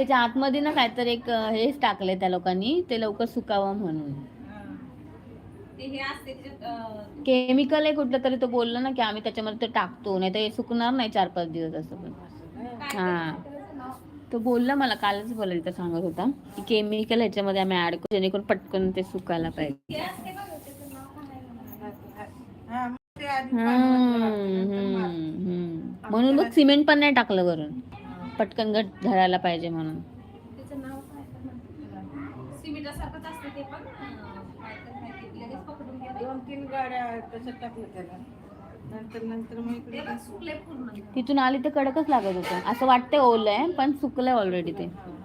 त्याच्या आतमध्ये ना काहीतरी एक हेच टाकलंय त्या लोकांनी ते लवकर सुकावं म्हणून. हे. केमिकल आहे कुठलं तरी तो बोलला ना की आम्ही त्याच्यामध्ये ते टाकतो नाही तर हे सुकणार नाही चार पाच दिवस असं पण. हा. ते बोलला मला कालच तिथं सांगत होता की केमिकल ह्याच्यामध्ये आम्ही ऍड करू जेणेकरून पटकन ते सुकायला पाहिजे. म्हणून मग सिमेंट पण नाही टाकलं वरून. पटकन गट धरायला पाहिजे म्हणून. त्याचं नाव काय तर म्हणतात. सिमेंटासारखंच असतं ते पण. अं, काय तर माहिती लगेच पकडून घ्या. दोन तीन गाड्या तसं टाकलं त्याला. नंतर नंतर मग ते इकडे पण सुकले पूर्ण. तिथून आली तर कडकच लागत होतं. असं वाटतंय ओलं आहे पण सुकलंय ऑलरेडी ते. म्हणून.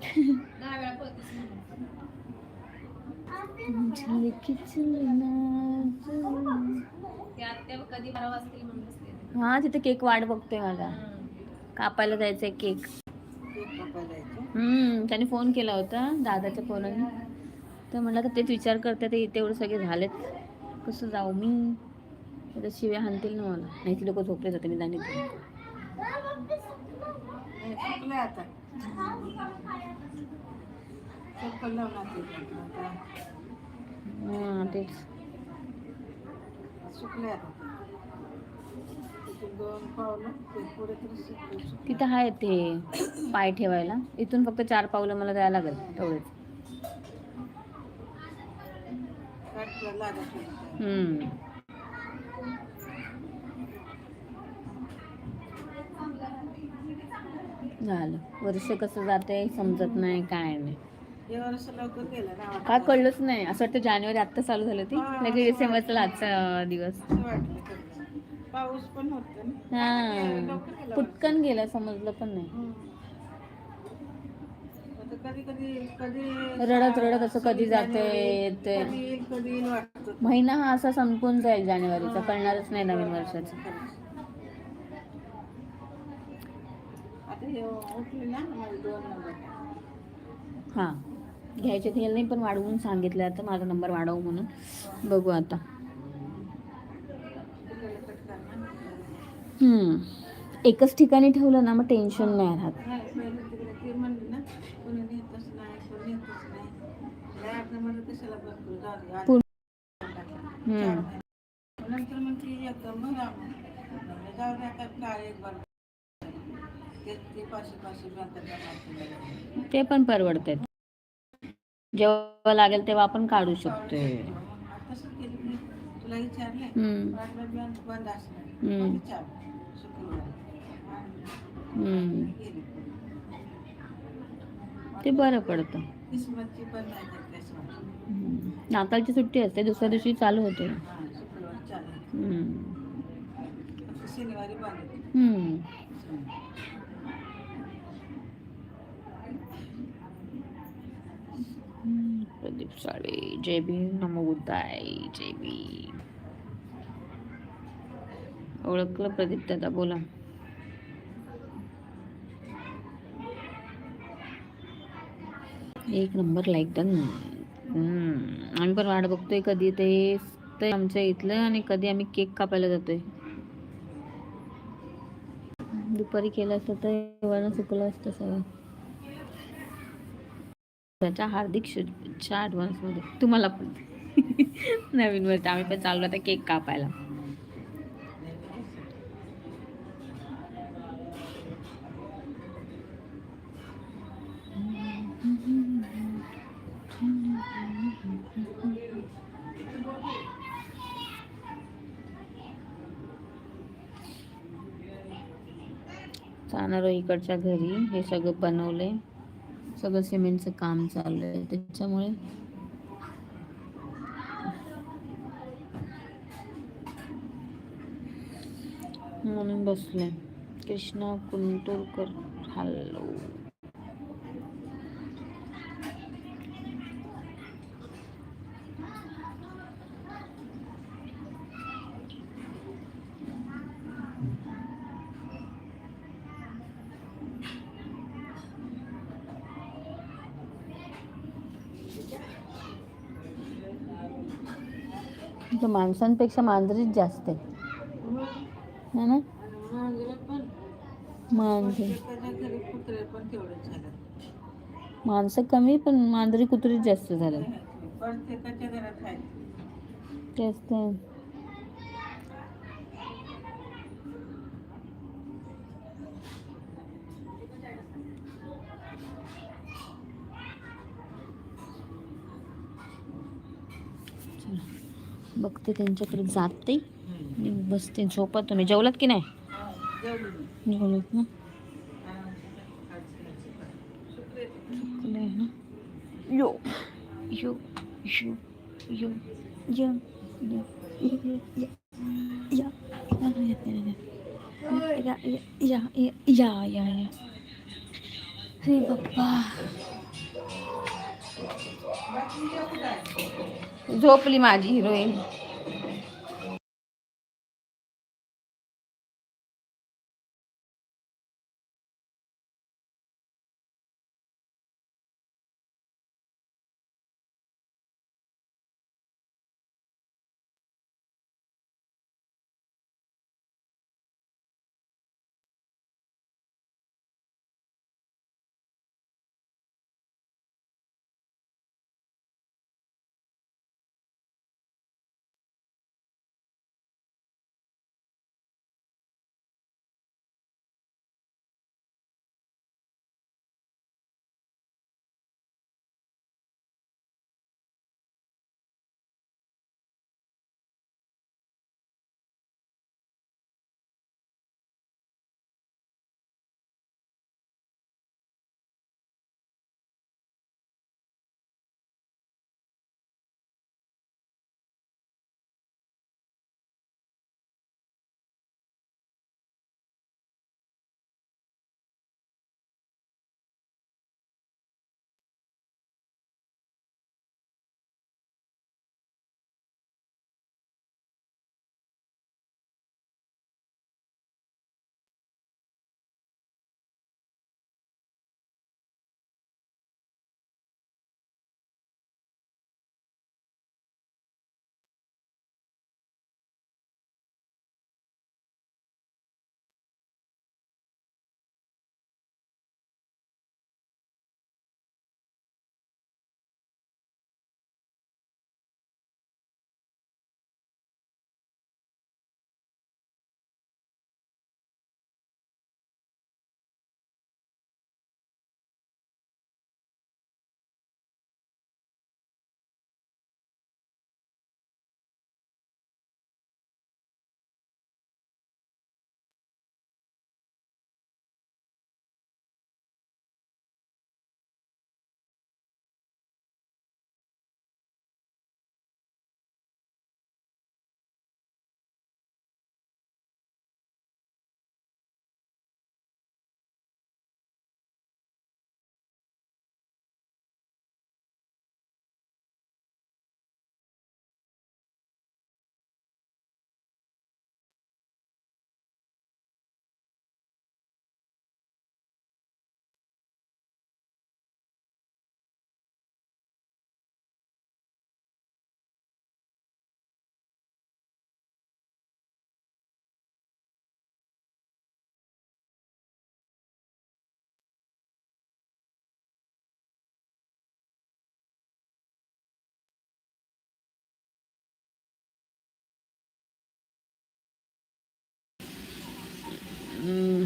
हा तिथे केक वाट बघतोय माझा हं. कापायला जायचंय केक. हम्म त्याने फोन केला होता दादाच्या फोनाने. तर म्हणलं तर तेच विचार करते ते इथे एवढे सगळे झालेत. कसं जाऊ मी? आता शिव्या हाणतील ना मला. नाही ती लोक झोपले जाते मी जाणे आता. चप्पल लावून तेच. सुकले. तिथं आहे ते पाय ठेवायला. इथून फक्त चार पावलं मला जायला लागेल तेवढेच. झालं. वर्ष कसं जाते समजत नाही काय नाही. हे वर्ष लवकर गेलं ना काय कळलंच नाही. असं वाटतं जानेवारी आत्ता चालू झालं ती. लगेच डिसेंबरचा आजचा दिवस. असं वाटलं कधी. पाऊस पण होत ना. हा. लवकर गेलं पुटकन गेलं समजलं पण नाही. हम्म. आता कधी कधी कधी रडत रडत असं कधी जाते जानेवारी, ते कधी येईल कधी येईल वाटत. महिना हा असा संपून जाईल जानेवारीचा. कळणारच नाही नवीन वर्षाचं. आता हे उठले ना माझे दोन नंबर. हां. घ्यायचे ते नाही पण वाढवून सांगितलं आता माझा नंबर वाढव म्हणून. बघू आता. हम्म. एकच ठिकाणी ठेवलं ना मग टेन्शन नाही राहत. ते मग ते पण परवडते जेव्हा लागेल तेव्हा आपण काढू शकतोय. ते. बरं पडतं. नाताळची सुट्टी असते दुसऱ्या दिवशी चालू होते. हा, शनिवारी बंद होते. हम्म. हम्म. प्रदीप साळे जय भीम नमो बुद्धाय जय भीम. ओळखलं प्रदीप दादा बोला. एक नंबर लाईक डन आम्ही पण वाट बघतोय कधी ते आमच्या इथलं आणि कधी आम्ही केक कापायला जातोय. दुपारी केलं असतं तर सुकलं चुकलं असतं सगळं. त्याच्या हार्दिक शुभेच्छा ॲडव्हान्समध्ये तुम्हाला पण. नवीन वर्ष. आम्ही पण चाललो आता केक कापायला. जाणार हो इकडच्या घरी. हे सगळं बनवलंय. सगळं सिमेंटचं काम चालू आहे. त्याच्यामुळे म्हणून बसले. कृष्णा कुंटूरकर हॅलो तर माणसांपेक्षा मांजरीच जास्त आहे. ना? मांजरी. माणसं कमी पण मांजरी कुत्रीच जास्त झालं तेच तर बघते त्यांच्याकडे जाते. हम्म. बसते झोपत तुम्ही. जेवलात की नाही? जेवलत ना? यो. यो यो यो या या या या झोपली माझी हिरोईन.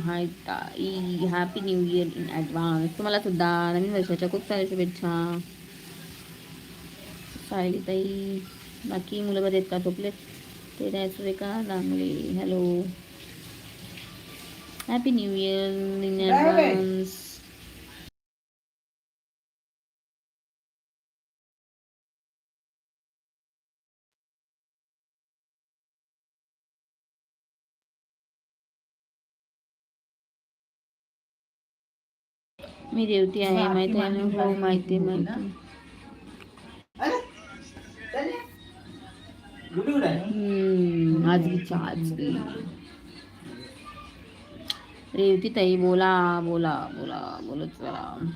हाय ताई happy new year in advance तुम्हाला सुद्धा नवीन वर्षाच्या खूप साऱ्या शुभेच्छा. सायली ताई बाकी मुलं बरे आहेत का? झोपलेत ते नाही Surekha Dangle hello happy new year in advance मी रेवती आहे माहिती आहे ना? हो माहिती माहिती आजगीच्या आजगी रेवती ताई बोला बोला बोला बोलत चला आहे.